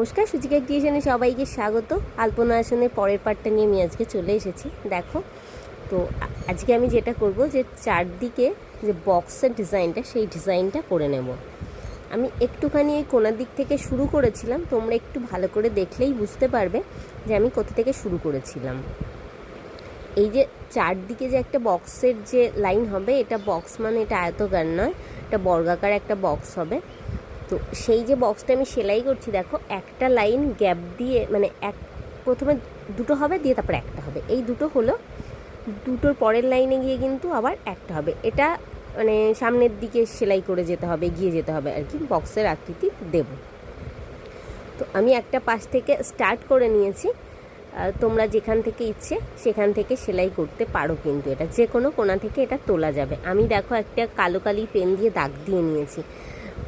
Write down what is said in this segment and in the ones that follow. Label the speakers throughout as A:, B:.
A: নমস্কার সুচিকা ক্রিয়েশনে সবাইকে স্বাগত। আলপনা আসনের পরের পার্টটা নিয়ে আমি আজকে চলে এসেছি, দেখো। তো আজকে আমি যেটা করব যে চারদিকে যে বক্সের ডিজাইনটা, সেই ডিজাইনটা করে নেব। আমি একটুখানি এই কোনার দিক থেকে শুরু করেছিলাম, তোমরা একটু ভালো করে দেখলেই বুঝতে পারবে যে আমি কোথা থেকে শুরু করেছিলাম। এই যে চারদিকে যে একটা বক্সের যে লাইন হবে, এটা বক্স মানে এটা আয়তকার নয়, এটা বর্গাকার একটা বক্স হবে। তো সেই যে বক্সটা আমি সেলাই করছি, দেখো, একটা লাইন গ্যাপ দিয়ে মানে এক, প্রথমে দুটো হবে দিয়ে তারপর একটা হবে। এই দুটো হলো, দুটোর পরের লাইনে গিয়ে কিন্তু আবার একটা হবে। এটা মানে সামনের দিকে সেলাই করে যেতে হবে গিয়ে যেতে হবে আর কি বক্সের আকৃতি দেব। তো আমি একটা পাশ থেকে স্টার্ট করে নিয়েছি। তোমরা যেখান থেকে ইচ্ছে, সেখান থেকে সেলাই করতে পারো কিন্তু এটা। যে কোনো কোনা থেকে এটা তোলা যাবে। আমি দেখো একটা কালো কালি পেন দিয়ে দাগ দিয়ে নিয়েছি।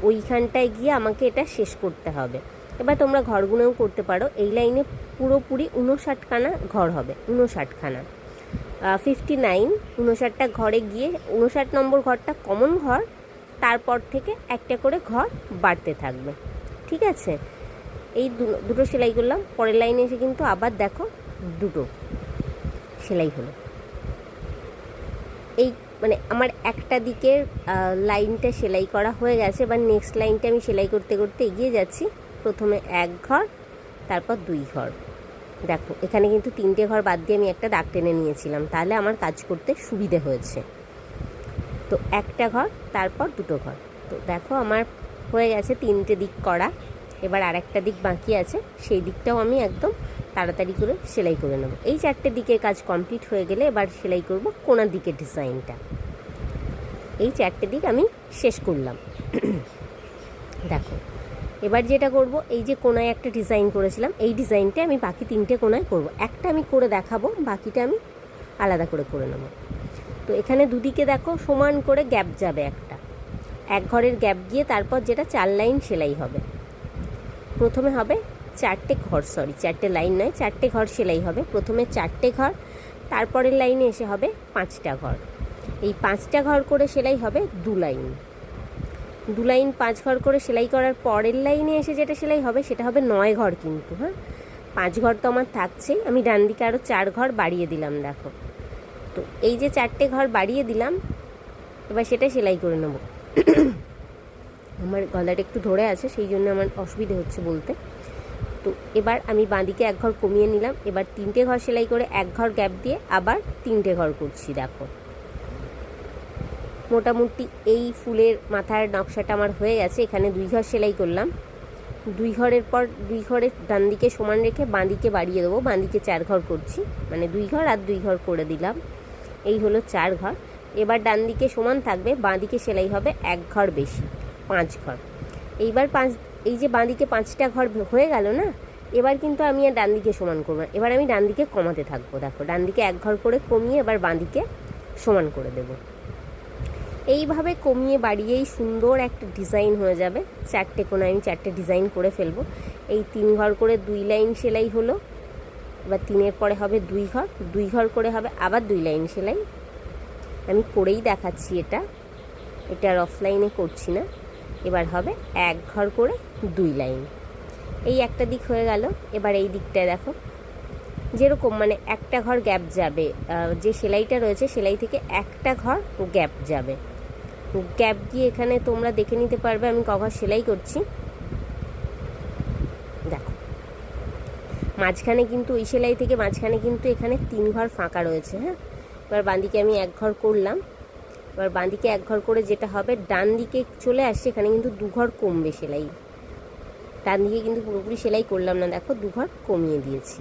A: ওইখানটায় গিয়ে আমাকে এটা শেষ করতে হবে। এবার তোমরা ঘরগুলোও করতে পারো। এই লাইনে পুরোপুরি উনষাটখানা ঘর হবে, উনষাটখানা। ফিফটি নাইন উনষাটটা ঘরে গিয়ে উনষাট নম্বর ঘরটা কমন ঘর, তারপর থেকে একটা করে ঘর বাড়তে থাকবে। ঠিক আছে? এই দুটো সেলাই করলাম, পরের লাইনে এসে কিন্তু আবার দেখো দুটো সেলাই হলো। এই মানে আমার একটা দিকের লাইনটা সেলাই করা হয়ে গেছে এবার নেক্সট লাইনটা আমি সেলাই করতে করতে এগিয়ে যাচ্ছি। প্রথমে এক ঘর, তারপর দুই ঘর। দেখো, এখানে কিন্তু তিনটে ঘর বাদ দিয়ে আমি একটা দাগ টেনে নিয়েছিলাম। তাহলে আমার কাজ করতে সুবিধে হয়েছে। তো একটা ঘর, তারপর দুটো ঘর। তো দেখো, আমার হয়ে গেছে তিনটে দিক করা। এবার আর একটা দিক বাকি আছে। সেই দিকটাও আমি একদম তাড়াতাড়ি করে সেলাই করে নেব। এই চারটে দিকের কাজ কমপ্লিট হয়ে গেলে এবার সেলাই করব কোনার দিকের ডিজাইনটা এই চারটে দিক আমি শেষ করলাম। দেখো, এবার যেটা করব, এই যে কোনায় একটা ডিজাইন করেছিলাম, এই ডিজাইনটা আমি বাকি তিনটে কোনায় করব। একটা আমি করে দেখাবো, বাকিটা আমি আলাদা করে করে নেব। তো এখানে দুদিকে দেখো, সমান করে গ্যাপ যাবে একটা। এক ঘরের গ্যাপ গিয়ে তারপর যেটা চার লাইন সেলাই হবে। প্রথমে হবে চারটে ঘর সরি চারটে লাইন নয়, চারটে ঘর সেলাই হবে। প্রথমে চারটে ঘর, তারপরের লাইনে এসে হবে পাঁচটা ঘর। এই পাঁচটা ঘর করে সেলাই হবে দু লাইন দু লাইন পাঁচ ঘর করে সেলাই করার পরের লাইনে এসে যেটা সেলাই হবে, সেটা হবে নয় ঘর কিন্তু হ্যাঁ? পাঁচ ঘর তো আমার থাকছেই। আমি ডান দিকে আরও চার ঘর বাড়িয়ে দিলাম, দেখো। তো এই যে চারটে ঘর বাড়িয়ে দিলাম, এবার সেটা সেলাই করে নেব। আমার গলাটা একটু ধরে আছে, সেই জন্য আমার অসুবিধে হচ্ছে বলতে। তো এবার আমি বাঁদিকে এক ঘর কমিয়ে নিলাম। এবার তিনটে ঘর সেলাই করে এক ঘর গ্যাপ দিয়ে আবার তিনটে ঘর করছি, দেখো। মোটামুটি এই ফুলের মাথার নকশাটা আমার হয়ে গেছে। এখানে দুই ঘর সেলাই করলাম। দুই ঘরের পর দুই ঘরের ডান দিকে সমান রেখে বাঁদিকে বাড়িয়ে দেবো। বাঁদিকে চার ঘর করছি মানে দুই ঘর আর দুই ঘর করে দিলাম। এই হলো চার ঘর। এবার ডান দিকে সমান থাকবে, বাঁদিকে সেলাই হবে এক ঘর বেশি, পাঁচ ঘর। এইবার পাঁচ এই যে বাঁদিকে পাঁচটা ঘর হয়ে গেল না, এবার কিন্তু আমি আর ডান দিকে সমান করব না। এবার আমি ডান দিকে কমাতে থাকব। দেখো, ডান দিকে এক ঘর করে কমিয়ে এবার বাঁদিকে সমান করে দেবো। এইভাবে কমিয়ে বাড়িয়েই সুন্দর একটা ডিজাইন হয়ে যাবে। চারটে কোনায় আমি চারটে ডিজাইন করে ফেলব। এই তিন ঘর করে দুই লাইন সেলাই হলো। এবার তিনের পরে হবে দুই ঘর দুই ঘর করে হবে আবার দুই লাইন সেলাই। আমি করেই দেখাচ্ছি এটা। এটা আর অফলাইনে করছি না। এবার হবে এক ঘর করে দুই লাইন। এই একটা দিক হয়ে গেল, এবার এই দিকটায় দেখো। যেরকম মানে একটা ঘর গ্যাপ যাবে যে সেলাইটা রয়েছে সেলাই থেকে একটা ঘর গ্যাপ যাবে। গ্যাপ গিয়ে এখানে তোমরা দেখে নিতে পারবে, আমি কঘর সেলাই করছি। দেখো। মাঝখানে কিন্তু ওই সেলাই থেকে মাঝখানে কিন্তু এখানে তিন ঘর ফাঁকা রয়েছে হ্যাঁ? এবার বাঁদিকে আমি এক ঘর করলাম। এবার বাঁদিকে এক ঘর করে যেটা হবে, ডান দিকে চলে আসছে, এখানে কিন্তু দু ঘর কমবে সেলাই। ডান দিকে কিন্তু পুরোপুরি সেলাই করলাম না, দেখো দু ঘর কমিয়ে দিয়েছি।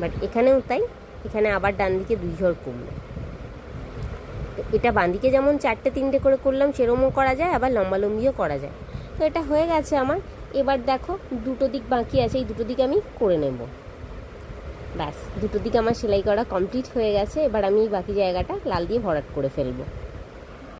A: বাট এখানেও তাই, এখানে আবার ডান দিকে দুই ঘর কমবে। এটা বাঁদিকে যেমন চারটে তিনটে করে করলাম, সেরমও করা যায়, আবার লম্বালম্বিও করা যায়। তো এটা হয়ে গেছে আমার। এবার দেখো দুটো দিক বাকি আছে, এই দুটো দিক আমি করে নেব। ব্যাস দুটো দিকে আমার সেলাই করা কমপ্লিট হয়ে গেছে, এবার আমি বাকি জায়গাটা লাল দিয়ে ভরাট করে ফেলব।